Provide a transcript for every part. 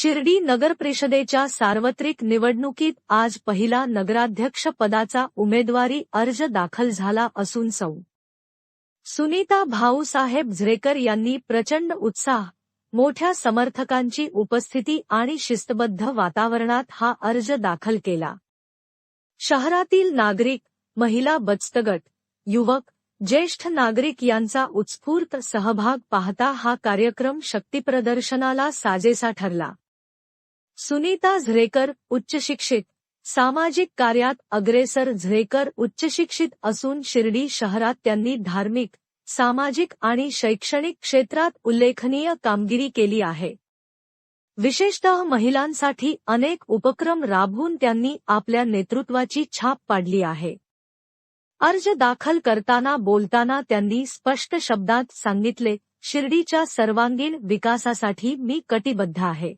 शिर्डी नगर परिषदेच्या सार्वत्रिक निवडणुकीत आज पहिला नगराध्यक्ष पदाचा उमेदवारी अर्ज दाखल झाला असून सौ. सुनीता भाऊसाहेब झरेकर यांनी प्रचंड उत्साह मोठ्या समर्थकांची उपस्थिती आणि शिस्तबद्ध वातावरणात हा अर्ज दाखल केला. शहरातील नागरिक महिला बचतगट युवक ज्येष्ठ नागरिक यांचा उत्स्फूर्त सहभाग पाहता हा कार्यक्रम शक्तीप्रदर्शनाला साजेसा ठरला. सुनीता झरेकर उच्चशिक्षित सामाजिक कार्यात अग्रेसर झरेकर उच्चशिक्षित असून शिर्डी शहरात त्यांनी धार्मिक सामाजिक आणि शैक्षणिक क्षेत्रात उल्लेखनीय कामगिरी केली आहे. विशेषतः महिलांसाठी अनेक उपक्रम राबवून त्यांनी आपल्या नेतृत्वाची छाप पाडली आहे. अर्ज दाखल करताना बोलताना त्यांनी स्पष्ट शब्दात सांगितले शिर्डीच्या सर्वांगीण विकासासाठी मी कटिबद्ध आहे.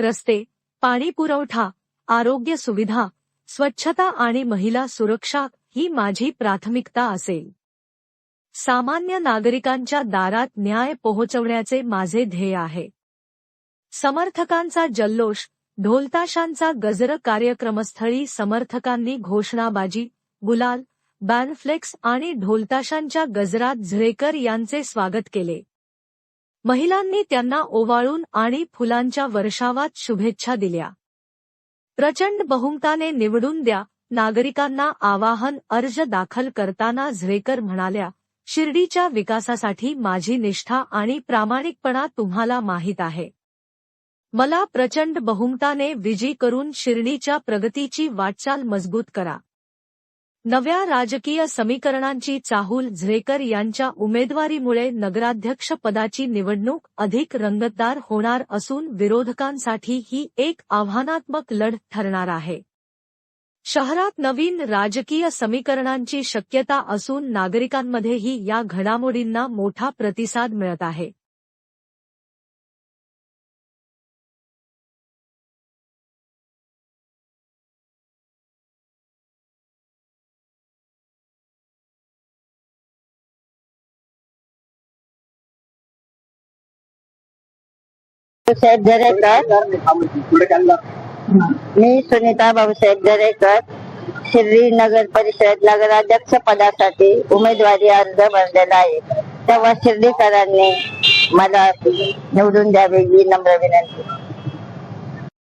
रस्ते पाणी पुरवठा आरोग्य सुविधा स्वच्छता आणि महिला सुरक्षा ही माझी प्राथमिकता असेल. सामान्य नागरिकांच्या दारात न्याय पोहोचवण्याचे माझे ध्येय आहे. समर्थकांचा जल्लोष ढोलताशांचा गजर कार्यक्रमस्थळी समर्थकांनी घोषणाबाजी गुलाल बॅनफ्लेक्स आणि ढोलताशांच्या गजरात झरेकर यांचे स्वागत केले. महिलांनी त्यांना ओवाळून आणि फुलांच्या वर्षावात शुभेच्छा दिल्या. प्रचंड बहुमताने निवडून द्या नागरिकांना आवाहन अर्ज दाखल करताना झरेकर म्हणाल्या शिर्डीच्या विकासासाठी माझी निष्ठा आणि प्रामाणिकपणा तुम्हाला माहीत आहे. मला प्रचंड बहुमताने विजयी करून शिर्डीच्या प्रगतीची वाटचाल मजबूत करा. नव्या राजकीय समीकरणांची चाहूल झरेकर यांच्या उमेदवारीमुळे नगराध्यक्ष पदाची निवडणूक अधिक रंगतदार होणार असून विरोधकांसाठी ही एक आव्हानात्मक लढ ठरणार आहे. शहरात नवीन राजकीय समीकरणांची शक्यता असून नागरिकांमध्येही या घडामोडींना मोठा प्रतिसाद मिळत आहे. बाबूसाहेब दरेकर मी सुनीता बाबूसाहेब दरेकर शिर्डी नगर परिषद नगराध्यक्ष पदासाठी उमेदवारी अर्ज भरलेला आहे. तेव्हा शिर्डीकरांनी मला निवडून द्यावी ही नम्र विनंती.